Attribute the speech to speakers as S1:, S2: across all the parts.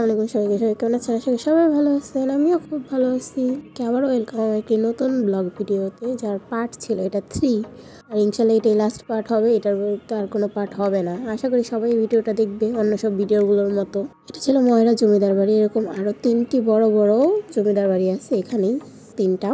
S1: আসসালামু আলাইকুম সবাইকে, সবাই কেমন আছেন? আশা করি সবাই ভালো আছেন, আমিও খুব ভালো আছি। কে আবারও ওয়েলকাম একটি নতুন ব্লগ ভিডিওতে যার পার্ট ছিল এটা থ্রি আর ইনশাল্লাহ এটাই লাস্ট পার্ট হবে, এটার তো আর কোনো পার্ট হবে না। আশা করি সবাই ভিডিওটা দেখবে, অন্য সব ভিডিওগুলোর মতো। এটা ছিল ময়রা জমিদার বাড়ি, এরকম আরও তিনটি বড় বড় জমিদার বাড়ি আছে এখানেই, তিনটা।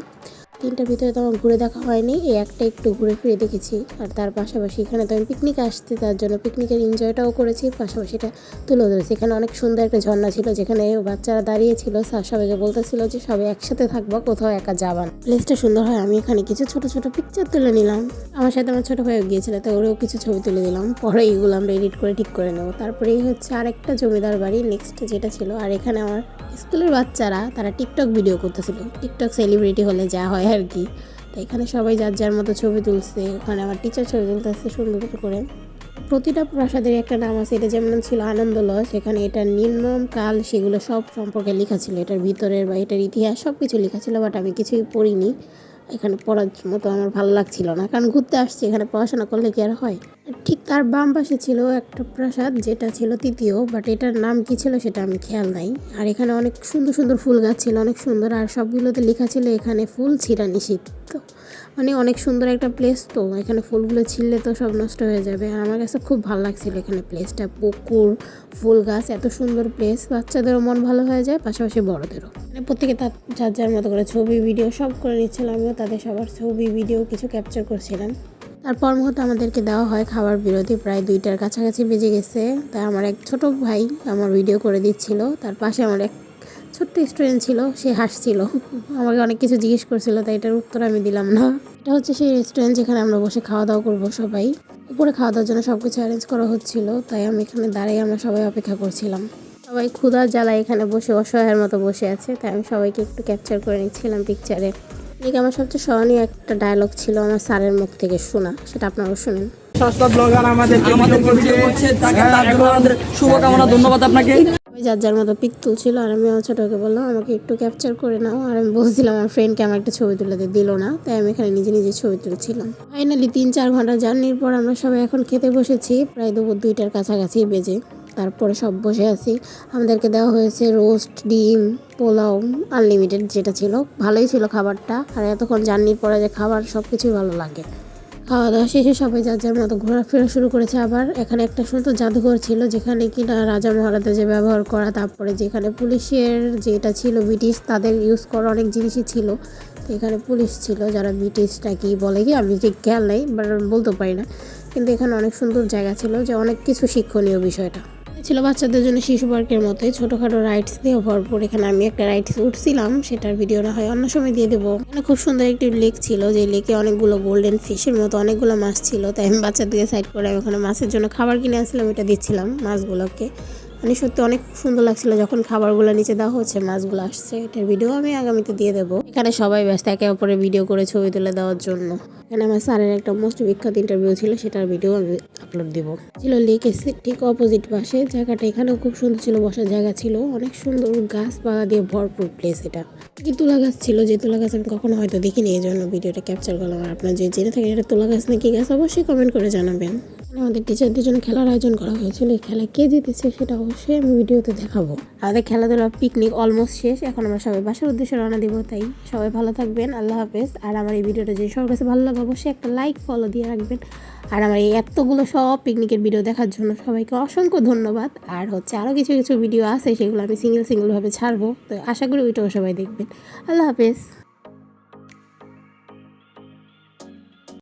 S1: তিনটার ভিতরে তো আমার ঘুরে দেখা হয়নি, এই একটা একটু ঘুরে ফিরে দেখেছি। আর তার পাশাপাশি এখানে তো আমি পিকনিক আসতে, তার জন্য পিকনিকের এনজয়টাও করেছি, পাশাপাশি এটা তুলে ধরেছি। এখানে অনেক সুন্দর একটা ঝর্ণা ছিল, যেখানে বাচ্চারা দাঁড়িয়েছিল স্যার সবাইকে বলতেছিল যে সবাই একসাথে থাকব, কোথাও একা যাবান প্লেসটা সুন্দর হয়, আমি এখানে কিছু ছোট ছোট পিকচার তুলে নিলাম। আমার সাথে আমার ছোট ভাইও গিয়েছিল, তো ওরেও কিছু ছবি তুলে দিলাম। পরে এইগুলো আমরা এডিট করে ঠিক করে নেব। তারপরে এই হচ্ছে আরেকটা জমিদার বাড়ি নেক্সট যেটা ছিল, আর এখানে আমার স্কুলের বাচ্চারা, তারা টিকটক ভিডিও করতেছিল। টিকটক সেলিব্রিটি হলে যা হয় আর কি। তো এখানে সবাই যার যার মতো ছবি তুলছে, ওখানে আমার টিচার ছবি তুলতেছে সুন্দর করে। প্রতিটা প্রাসাদের একটা নাম আছে, এটা যেমন ছিল আনন্দলয়, সেখানে এটার নির্মম কাল, সেগুলো সব সম্পর্কে লেখা ছিল। এটার ভিতরের বা এটার ইতিহাস সব কিছু লেখা ছিল বাট আমি কিছুই পড়িনি। এখানে পড়ার মতো আমার ভালো লাগছিল না। কারণ ঘুরতে আসছি, এখানে পড়াশোনা করলে কি আর হয়? ঠিক তার বাম পাশে ছিল একটা প্রাসাদ, যেটা ছিল তৃতীয় বাট এটার নাম কি ছিল সেটা আমি খেয়াল নাই। আর এখানে অনেক সুন্দর সুন্দর ফুল গাছ ছিল, অনেক সুন্দর, আর সবগুলোতে লেখা ছিল এখানে ফুল ছিঁড়া নিষিদ্ধ। মানে অনেক সুন্দর একটা প্লেস তো, এখানে ফুলগুলো ছিঁড়লে তো সব নষ্ট হয়ে যাবে। আর আমার কাছে খুব ভালো লাগছিল এখানে প্লেসটা পুকুর, ফুল গাছ, এত সুন্দর প্লেস বাচ্চাদেরও মন ভালো হয়ে যায়, পাশাপাশি বড়দেরও। মানে প্রত্যেকে তার যার যার মতো করে ছবি ভিডিও সব করে নিচ্ছিলাম আমিও তাদের সবার ছবি ভিডিও কিছু ক্যাপচার করছিলাম। তারপর মুহূর্তে আমাদেরকে দেওয়া হয় খাবার বিরতি, প্রায় দুইটার কাছাকাছি বেজে গেছে। তাই আমার এক ছোট ভাই আমার ভিডিও করে দিচ্ছিল। তার পাশে আমার এক ছোট্ট স্টুডেন্ট ছিল, সে হাসছিল। আমাকে অনেক কিছু জিজ্ঞেস করছিল, তাই এটার উত্তর আমি দিলাম না। এটা হচ্ছে সেই রেস্টুরেন্ট যেখানে আমরা বসে খাওয়া দাওয়া করব সবাই। উপরে খাওয়া দাওয়ার জন্য সব কিছু অ্যারেঞ্জ করা হচ্ছিল, তাই আমি এখানে দাঁড়িয়ে আমরা সবাই অপেক্ষা করছিলাম। সবাই ক্ষুধার জ্বালায় এখানে বসে অসহায়ের মতো বসে আছে, তাই আমি সবাইকে একটু ক্যাপচার করে নিচ্ছিলাম পিকচারে এদিকে আমার সবচেয়ে স্মরণীয় একটা ডায়লগ ছিল আমার স্যারের মুখ থেকে শোনা সেটা আপনারাও শুনুন।
S2: সস্তা ব্লগার আমাদের আমাদের করছে। তাকে তার জন্য আমাদের শুভকামনা ধন্যবাদ আপনাকে।
S1: ওই যার যার মতো পিক তুলছিল আর আমি আমার ছোটোকে বললাম আমাকে একটু ক্যাপচার করে নাও। আর আমি বলছিলাম আমার ফ্রেন্ডকে আমার একটা ছবি তুলে দিল না তাই আমি এখানে নিজে নিজে ছবি তুলছিলাম। ফাইনালি তিন চার ঘণ্টা জার্নির পর আমরা সবাই এখন খেতে বসেছি প্রায় দুপুর দুইটার কাছাকাছি বেজে। তারপরে সব বসে আছি। আমাদেরকে দেওয়া হয়েছে রোস্ট, ডিম, পোলাও আনলিমিটেড যেটা ছিল। ভালোই ছিল খাবারটা। আর এতক্ষণ জার্নির পরে যে খাবার সব কিছুই ভালো লাগে। খাওয়া দাওয়া শেষে সবাই যার যার মতো ঘোরাফেরা শুরু করেছে আবার। এখানে একটা সুন্দর জাদুঘর ছিল যেখানে কিনা রাজা মহারাজা যে ব্যবহার করা, তারপরে যেখানে পুলিশের যেটা ছিল ব্রিটিশ, তাদের ইউজ করা অনেক জিনিসই ছিল। তো এখানে পুলিশ ছিল যারা ব্রিটিশটা কি বলে কি, আমি ঠিক খেয়াল নাই বাট বলতে পারি না। কিন্তু এখানে অনেক সুন্দর জায়গা ছিল যে অনেক কিছু শিক্ষণীয় বিষয়টা। ছিল বাচ্চাদের জন্য শিশু পার্কের মতোই। ছোটোখাটো রাইডস দিয়ে ভরপুর। এখানে আমি একটা রাইডস উঠছিলাম, সেটার ভিডিও না হয় অন্য সময় দিয়ে দেবো। এখানে খুব সুন্দর একটি লেক ছিল, যে লেকে অনেকগুলো গোল্ডেন ফিশের মতো অনেকগুলো মাছ ছিল। তাই আমি বাচ্চাদেরকে সাইড করে আমি ওখানে মাছের জন্য খাবার কিনে আসলাম এটা দিচ্ছিলাম মাছগুলোকে। মানে সত্যি অনেক সুন্দর লাগছিল যখন খাবারগুলো নিচে দেওয়া হচ্ছে, মাছগুলো আসছে। এটার ভিডিও আমি আগামীতে দিয়ে দেবো। এখানে সবাই ব্যস্ত, একে অপরের ভিডিও করে ছবি তুলে দেওয়ার জন্য। এখানে আমার স্যারের একটা মোস্ট বিখ্যাত ইন্টারভিউ ছিল, সেটার ভিডিও আমি আপলোড দিব। ছিল লেকের ঠিক অপোজিট পাশে। জায়গাটা এখানেও খুব সুন্দর ছিল, বসার জায়গা ছিল। অনেক সুন্দর গাছপালা দিয়ে ভরপুর প্লেস এটা। কি তুলা গাছ ছিল? যে তুলা গাছ আমি কখনো হয়তো দেখিনি, এই জন্য ভিডিওটা ক্যাপচার করলাম। আর আপনার যে জেনে থাকেন এটা তুলা গাছ নাকি গাছ, অবশ্যই কমেন্ট করে জানাবেন। আমাদের টিচারদের জন্য খেলার আয়োজন করা হয়েছিল। এই খেলা কে জিতেছে সেটা অবশ্যই আমি ভিডিওতে দেখাবো। আমাদের খেলাধুলা পিকনিক অলমোস্ট শেষ। এখন আমরা সবাই বাসার উদ্দেশ্যে রওনা দিব, তাই সবাই ভালো থাকবেন। আল্লাহ হাফেজ। আর আমার এই ভিডিওটা যদি সবার কাছে ভালো লাগে, অবশ্যই একটা লাইক ফলো দিয়ে রাখবেন। আর আমার এই এতগুলো সব পিকনিকের ভিডিও দেখার জন্য সবাইকে অসংখ্য ধন্যবাদ। আর হচ্ছে আরও কিছু কিছু ভিডিও আছে, সেগুলো আমি সিঙ্গেল সিঙ্গেলভাবে ছাড়বো। তো আশা করি ওইটাও সবাই দেখবেন। আল্লাহ হাফেজ।